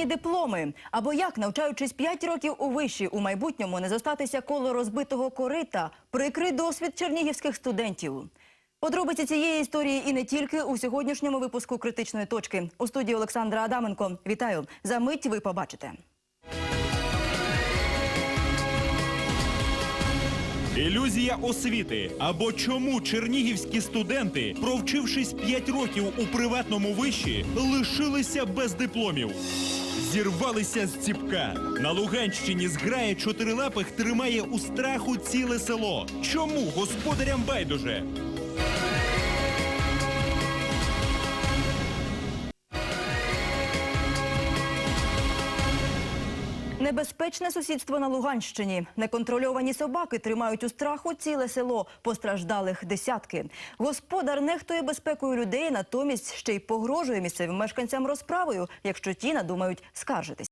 Контрольовані дипломи. Або як, навчаючись 5 років у виші, у майбутньому не зостатися коло розбитого корита. Прикрий досвід чернігівських студентів. Подробиці цієї історії і не тільки у сьогоднішньому випуску критичної точки. У студії Олександра Адаменко. Вітаю. За мить ви побачите. Ілюзія освіти або чому чернігівські студенти, провчившись 5 років у приватному виші, лишилися без дипломів. Зірвалися з ціпка. На Луганщині зграя чотирилапих тримає у страху ціле село. Чому господарям байдуже? Небезпечне сусідство на Луганщині. Неконтрольовані собаки тримають у страху ціле село. Постраждалих десятки. Господар нехтує безпекою людей, натомість ще й погрожує місцевим мешканцям розправою, якщо ті надумають скаржитись.